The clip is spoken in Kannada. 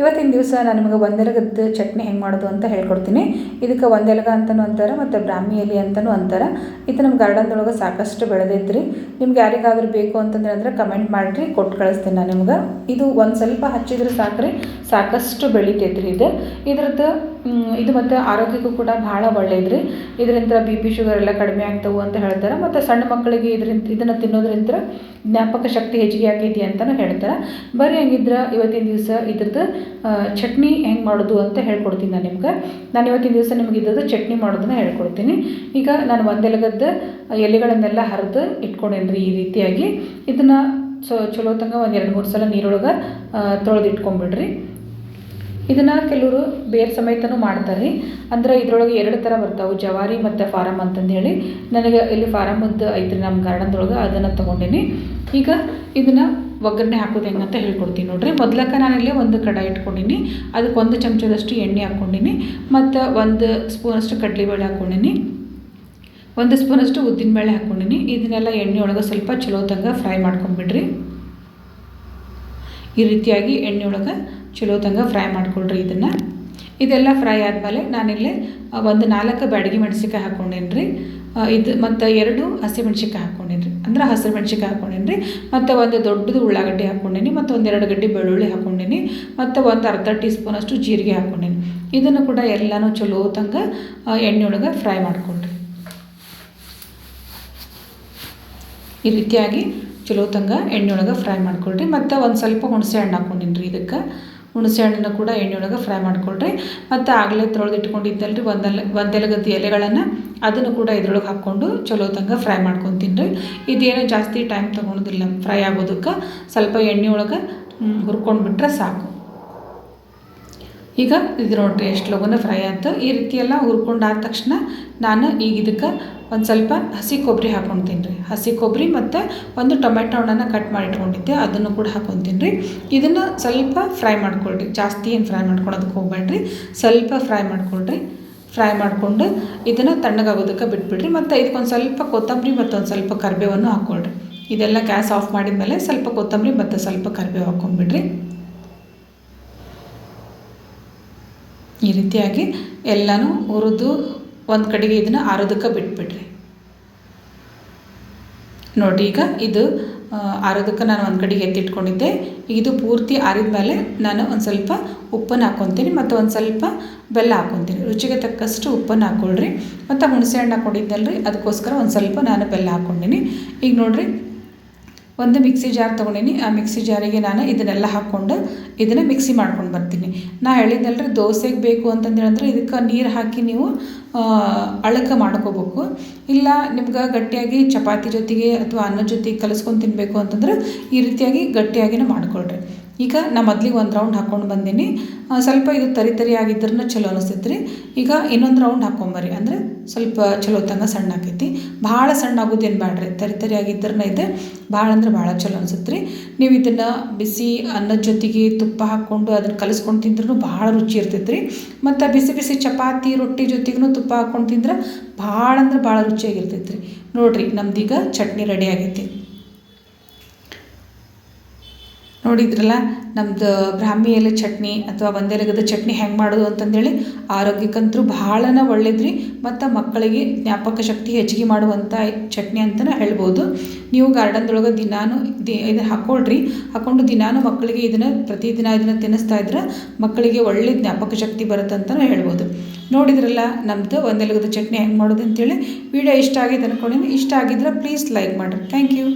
ಇವತ್ತಿನ ದಿವಸ ನಾನು ನಿಮಗೆ ಒಂದೆಲಗದ ಚಟ್ನಿ ಹೆಂಗೆ ಮಾಡೋದು ಅಂತ ಹೇಳ್ಕೊಡ್ತೀನಿ. ಇದಕ್ಕೆ ಒಂದೆಲಗ ಅಂತಲೂ ಅಂತಾರೆ, ಮತ್ತು ಬ್ರಾಹ್ಮಿ ಎಲೆ ಅಂತಲೂ ಅಂತಾರೆ. ಇದು ನಮ್ಮ ಗಾರ್ಡನ್ದೊಳಗೆ ಸಾಕಷ್ಟು ಬೆಳೆದೈತ್ರಿ ನಿಮ್ಗೆ ಯಾರಿಗಾದ್ರೂ ಬೇಕು ಅಂತಂದ್ರೆ ಅಂದ್ರೆ ಕಮೆಂಟ್ ಮಾಡಿರಿ ಕೊಟ್ಟು ಕಳಿಸ್ತೀನಿ ನಾನು ನಿಮ್ಗೆ. ಇದು ಒಂದು ಸ್ವಲ್ಪ ಹಚ್ಚಿದ್ರೆ ಸಾಕ್ರಿ, ಸಾಕಷ್ಟು ಬೆಳಿತೈತ್ರಿ ಇದು. ಇದ್ರದ್ದು ಇದು ಮತ್ತು ಆರೋಗ್ಯಕ್ಕೂ ಕೂಡ ಭಾಳ ಒಳ್ಳೇದ್ರಿ. ಇದರಿಂದ ಬಿ ಪಿ ಶುಗರ್ ಎಲ್ಲ ಕಡಿಮೆ ಆಗ್ತವೆ ಅಂತ ಹೇಳ್ತಾರೆ. ಮತ್ತು ಸಣ್ಣ ಮಕ್ಕಳಿಗೆ ಇದರಿಂದ, ಇದನ್ನು ತಿನ್ನೋದ್ರಿಂದ ಜ್ಞಾಪಕ ಶಕ್ತಿ ಹೆಚ್ಚಿಗೆ ಆಗೈತಿ ಅಂತಲೂ ಹೇಳ್ತಾರೆ. ಬರೀ ಹಂಗಿದ್ರೆ ಇವತ್ತಿನ ದಿವಸ ಇದ್ರದ್ದು ಚಟ್ನಿ ಹೆಂಗೆ ಮಾಡೋದು ಅಂತ ಹೇಳ್ಕೊಡ್ತೀನಿ ನಾನು ನಿಮ್ಗೆ. ನಾನು ಇವತ್ತಿನ ದಿವಸ ನಿಮ್ಗೆ ಇದ್ದದ್ದು ಚಟ್ನಿ ಮಾಡೋದನ್ನ ಹೇಳ್ಕೊಡ್ತೀನಿ. ಈಗ ನಾನು ಒಂದೆಲಗದ್ದ ಎಲೆಗಳನ್ನೆಲ್ಲ ಹರಿದು ಇಟ್ಕೊಂಡೇನಿ ಈ ರೀತಿಯಾಗಿ. ಇದನ್ನು ಸೊ ಚಲೋ ಒಂದು ಎರಡು ಮೂರು ಸಲ ನೀರೊಳಗೆ ತೊಳೆದು ಇಟ್ಕೊಂಬಿಡ್ರಿ ಇದನ್ನು ಕೆಲವರು ಬೇರೆ ಸಮೇತನೂ ಮಾಡ್ತಾರೆ. ಅಂದ್ರೆ ಇದ್ರೊಳಗೆ ಎರಡು ಥರ ಬರ್ತಾವೆ, ಜವಾರಿ ಮತ್ತು ಫಾರಮ್ ಅಂತಂದು ಹೇಳಿ ನನಗೆ ಇಲ್ಲಿ ಫಾರಮ್ ಅಂತ ಐತ್ರಿ ನಮ್ಮ ಗಾರ್ಡನ್ದೊಳಗೆ ಅದನ್ನು ತೊಗೊಂಡೀನಿ. ಈಗ ಇದನ್ನು ಒಗ್ಗರಣೆ ಹಾಕೋದು ಹೆಂಗೆ ಅಂತ ಹೇಳ್ಕೊಡ್ತೀನಿ ನೋಡಿರಿ. ಮೊದ್ಲಕ್ಕೆ ನಾನಿಲ್ಲಿ ಒಂದು ಕಡಾಯಿ ಇಟ್ಕೊಂಡೀನಿ. ಅದಕ್ಕೆ ಒಂದು ಚಮಚದಷ್ಟು ಎಣ್ಣೆ ಹಾಕ್ಕೊಂಡಿನಿ. ಮತ್ತು ಒಂದು ಸ್ಪೂನಷ್ಟು ಕಡಲೆಬೇಳೆ ಹಾಕ್ಕೊಂಡಿನಿ. ಒಂದು ಸ್ಪೂನಷ್ಟು ಉದ್ದಿನಬೇಳೆ ಹಾಕ್ಕೊಂಡಿನಿ. ಇದನ್ನೆಲ್ಲ ಎಣ್ಣೆ ಒಳಗೆ ಸ್ವಲ್ಪ ಚಲೋ ತಂಗ ಫ್ರೈ ಮಾಡ್ಕೊಂಬಿಡ್ರಿ. ಈ ರೀತಿಯಾಗಿ ಎಣ್ಣೆ ಒಳಗೆ ಚಲೋ ತಂಗ ಫ್ರೈ ಮಾಡ್ಕೊಳ್ರಿ ಇದನ್ನು. ಇದೆಲ್ಲ ಫ್ರೈ ಆದಮೇಲೆ ನಾನಿಲ್ಲಿ ಒಂದು ನಾಲ್ಕು ಬ್ಯಾಡಗಿ ಮೆಣಸಿನ್ಕಾಯಿ ಹಾಕ್ಕೊಂಡೇನಿ ರೀ ಇದು ಮತ್ತು ಎರಡು ಹಸಿಮೆಣ್ಸಿನ್ಕಾಯಿ ಹಾಕ್ಕೊಂಡೇನಿ ರೀ ಅಂದ್ರೆ ಹಸಿರು ಮೆಣ್ಸಿನ್ಕಾಯಿ ಹಾಕ್ಕೊಂಡೇನಿ ರೀ ಮತ್ತು ಒಂದು ದೊಡ್ಡದು ಉಳ್ಳಾಗಡ್ಡಿ ಹಾಕ್ಕೊಂಡೇನಿ, ಮತ್ತು ಒಂದೆರಡು ಗಡ್ಡೆ ಬೆಳ್ಳುಳ್ಳಿ ಹಾಕ್ಕೊಂಡೇನಿ, ಮತ್ತು ಒಂದು ಅರ್ಧ ಟೀ ಸ್ಪೂನಷ್ಟು ಜೀರಿಗೆ ಹಾಕ್ಕೊಂಡೇನಿ. ಇದನ್ನು ಕೂಡ ಎಲ್ಲನೂ ಚಲೋ ತಂಗ ಎಣ್ಣೆ ಒಳಗೆ ಫ್ರೈ ಮಾಡ್ಕೊಳ್ರಿ. ಈ ರೀತಿಯಾಗಿ ಚಲೋ ತಂಗ ಎಣ್ಣೆ ಒಳಗೆ ಫ್ರೈ ಮಾಡ್ಕೊಳ್ರಿ. ಮತ್ತು ಒಂದು ಸ್ವಲ್ಪ ಹುಣಸೆ ಹಣ್ಣು ಹಾಕ್ಕೊಂಡಿನಿ ರೀ ಇದಕ್ಕೆ. ಹುಣಸೆ ಹಣ್ಣನ್ನು ಕೂಡ ಎಣ್ಣೆಯೊಳಗೆ ಫ್ರೈ ಮಾಡ್ಕೊಳ್ರಿ. ಮತ್ತು ಆಗಲೇ ತೊಳೆದು ಇಟ್ಕೊಂಡಿದ್ದಲ್ರಿ ಒಂದೆಲ್ಲ ಒಂದೆಲಗದ್ದಿ ಎಲೆಗಳನ್ನು. ಅದನ್ನು ಕೂಡ ಇದ್ರೊಳಗೆ ಹಾಕ್ಕೊಂಡು ಚಲೋ ತಂಗ ಫ್ರೈ ಮಾಡ್ಕೊತೀನಿ ರೀ ಇದೇನು ಜಾಸ್ತಿ ಟೈಮ್ ತೊಗೊಳೋದಿಲ್ಲ ಫ್ರೈ ಆಗೋದಕ್ಕೆ. ಸ್ವಲ್ಪ ಎಣ್ಣೆ ಒಳಗೆ ಹುರ್ಕೊಂಡ್ಬಿಟ್ರೆ ಸಾಕು. ಈಗ ಇದು ನೋಡಿರಿ ಎಷ್ಟು ಲಗುನ ಫ್ರೈ ಆಯ್ತು. ಈ ರೀತಿ ಎಲ್ಲ ಹುರ್ಕೊಂಡಾದ ತಕ್ಷಣ ನಾನು ಈಗ ಇದಕ್ಕೆ ಒಂದು ಸ್ವಲ್ಪ ಹಸಿ ಕೊಬ್ಬರಿ ಹಾಕ್ಕೊತೀನಿ ರೀ. ಹಸಿ ಕೊಬ್ಬರಿ ಮತ್ತು ಒಂದು ಟೊಮೆಟೊ ಹಣ್ಣನ್ನು ಕಟ್ ಮಾಡಿ ಇಟ್ಕೊಂಡಿದ್ದೆ. ಅದನ್ನು ಕೂಡ ಹಾಕ್ಕೊತೀನಿ ರೀ. ಇದನ್ನು ಸ್ವಲ್ಪ ಫ್ರೈ ಮಾಡ್ಕೊಳ್ರಿ. ಜಾಸ್ತಿ ಏನು ಫ್ರೈ ಮಾಡ್ಕೊಳೋದಕ್ಕೆ ಹೋಗ್ಬೇಡ್ರಿ. ಸ್ವಲ್ಪ ಫ್ರೈ ಮಾಡ್ಕೊಳ್ರಿ. ಫ್ರೈ ಮಾಡಿಕೊಂಡು ಇದನ್ನು ತಣ್ಣಗಾಗೋದಕ್ಕೆ ಬಿಟ್ಬಿಡ್ರಿ. ಮತ್ತು ಇದಕ್ಕೊಂದು ಸ್ವಲ್ಪ ಕೊತ್ತಂಬರಿ ಮತ್ತು ಒಂದು ಸ್ವಲ್ಪ ಕರಿಬೇವನ್ನು ಹಾಕ್ಕೊಳ್ರಿ ಇದೆಲ್ಲ ಗ್ಯಾಸ್ ಆಫ್ ಮಾಡಿದ ಮೇಲೆ ಸ್ವಲ್ಪ ಕೊತ್ತಂಬರಿ ಮತ್ತು ಸ್ವಲ್ಪ ಕರಿಬೇವು ಹಾಕ್ಕೊಂಡ್ಬಿಡ್ರಿ ಈ ರೀತಿಯಾಗಿ ಎಲ್ಲನೂ ಹುರಿದು ಒಂದು ಕಡೆಗೆ ಇದನ್ನು ಆರೋದಕ್ಕೆ ಬಿಟ್ಬಿಡ್ರಿ ನೋಡಿ ಈಗ ಇದು ಆರೋದಕ್ಕೆ ನಾನು ಒಂದು ಕಡೆಗೆ ಎತ್ತಿಟ್ಕೊಂಡಿದ್ದೆ. ಇದು ಪೂರ್ತಿ ಆರಿದ ಮೇಲೆ ನಾನು ಒಂದು ಸ್ವಲ್ಪ ಉಪ್ಪನ್ನು ಹಾಕ್ಕೊತೀನಿ ಮತ್ತು ಒಂದು ಸ್ವಲ್ಪ ಬೆಲ್ಲ ಹಾಕ್ಕೊತೀನಿ ರುಚಿಗೆ ತಕ್ಕಷ್ಟು ಉಪ್ಪನ್ನು ಹಾಕ್ಕೊಳ್ರಿ ಮತ್ತು ಹುಣಸೆ ಹಣ್ಣು ಹಾಕ್ಕೊಂಡಿದ್ದಲ್ರಿ ಅದಕ್ಕೋಸ್ಕರ ಒಂದು ಸ್ವಲ್ಪ ನಾನು ಬೆಲ್ಲ ಹಾಕ್ಕೊಂಡಿನಿ ಈಗ ನೋಡಿರಿ ಒಂದು ಮಿಕ್ಸಿ ಜಾರ್ ತೊಗೊಂಡೀನಿ. ಆ ಮಿಕ್ಸಿ ಜಾರಿಗೆ ನಾನು ಇದನ್ನೆಲ್ಲ ಹಾಕ್ಕೊಂಡು ಇದನ್ನು ಮಿಕ್ಸಿ ಮಾಡ್ಕೊಂಡು ಬರ್ತೀನಿ. ನಾ ಹೇಳಿದ್ದಲ್ರಿ ದೋಸೆಗೆ ಬೇಕು ಅಂತಂದು ಹೇಳಿದ್ರೆ ಇದಕ್ಕೆ ನೀರು ಹಾಕಿ ನೀವು ಅಳಕ ಮಾಡ್ಕೋಬೇಕು. ಇಲ್ಲ ನಿಮ್ಗೆ ಗಟ್ಟಿಯಾಗಿ ಚಪಾತಿ ಜೊತೆಗೆ ಅಥವಾ ಅನ್ನದ ಜೊತೆಗೆ ಕಲಿಸ್ಕೊಂಡು ತಿನ್ನಬೇಕು ಅಂತಂದ್ರೆ ಈ ರೀತಿಯಾಗಿ ಗಟ್ಟಿಯಾಗಿನೇ ಮಾಡ್ಕೊಳ್ರಿ. ಈಗ ನಾ ಮೊದ್ಲಿಗೆ ಒಂದು ರೌಂಡ್ ಹಾಕ್ಕೊಂಡು ಬಂದೀನಿ. ಸ್ವಲ್ಪ ಇದು ತರಿ ತರಿ ಆಗಿದ್ರೂ ಚಲೋ ಅನಿಸ್ತೈತೆ ರೀ ಈಗ ಇನ್ನೊಂದು ರೌಂಡ್ ಹಾಕ್ಕೊಂಬರಿ ಅಂದರೆ ಸ್ವಲ್ಪ ಚಲೋ ತನಕ ಸಣ್ಣ ಆಕೈತಿ. ಭಾಳ ಸಣ್ಣ ಆಗೋದೇನು ಬೇಡ್ರಿ ತರಿ ತರಿ ಆಗಿದ್ದರೂ ಇದೆ ಭಾಳ ಅಂದ್ರೆ ಭಾಳ ಚಲೋ ಅನಿಸುತ್ತೆ ರೀ ನೀವು ಇದನ್ನು ಬಿಸಿ ಅನ್ನದ ಜೊತೆಗೆ ತುಪ್ಪ ಹಾಕ್ಕೊಂಡು ಅದನ್ನು ಕಲಿಸ್ಕೊಂಡು ತಿಂದ್ರೂ ಭಾಳ ರುಚಿ ಇರ್ತೈತೆ ರೀ ಮತ್ತು ಬಿಸಿ ಬಿಸಿ ಚಪಾತಿ, ರೊಟ್ಟಿ ಜೊತೆಗೂ ತುಪ್ಪ ಹಾಕ್ಕೊಂಡು ತಿಂದ್ರೆ ಭಾಳ ಅಂದ್ರೆ ಭಾಳ ರುಚಿಯಾಗಿರ್ತೈತೆ ರೀ ನೋಡಿರಿ, ನಮ್ದೀಗ ಚಟ್ನಿ ರೆಡಿ ಆಗೈತಿ. ನೋಡಿದ್ರಲ್ಲ ನಮ್ಮದು ಬ್ರಾಹ್ಮಿ ಎಲೆ ಚಟ್ನಿ ಅಥವಾ ಒಂದೆಲಗದ ಚಟ್ನಿ ಹೆಂಗೆ ಮಾಡೋದು ಅಂತಂದೇಳಿ ಆರೋಗ್ಯಕ್ಕಂತೂ ಭಾಳನ ಒಳ್ಳೇದ್ರಿ, ಮತ್ತು ಮಕ್ಕಳಿಗೆ ಜ್ಞಾಪಕ ಶಕ್ತಿ ಹೆಚ್ಚಿಗೆ ಮಾಡುವಂಥ ಚಟ್ನಿ ಅಂತಲೇ ಹೇಳ್ಬೋದು. ನೀವು ಗಾರ್ಡನ್ದೊಳಗೆ ದಿನಾನು ದಿ, ಇದನ್ನು ಹಾಕ್ಕೊಳ್ರಿ ಹಾಕ್ಕೊಂಡು ದಿನಾನು ಮಕ್ಕಳಿಗೆ ಇದನ್ನು ಪ್ರತಿದಿನ ಇದನ್ನು ತಿನ್ನಿಸ್ತಾ ಇದ್ರೆ ಮಕ್ಕಳಿಗೆ ಒಳ್ಳೆ ಜ್ಞಾಪಕ ಶಕ್ತಿ ಬರುತ್ತೆ ಅಂತಲೂ ಹೇಳ್ಬೋದು. ನೋಡಿದ್ರಲ್ಲ ನಮ್ಮದು ಒಂದೆಲಗದ ಚಟ್ನಿ ಹೆಂಗೆ ಮಾಡೋದು ಅಂತೇಳಿ, ವಿಡಿಯೋ ಇಷ್ಟ ಆಗಿದೆ ಅಂದ್ಕೊಂಡಿನಿ ಇಷ್ಟ ಆಗಿದ್ರೆ ಪ್ಲೀಸ್ ಲೈಕ್ ಮಾಡಿರಿ. Thank you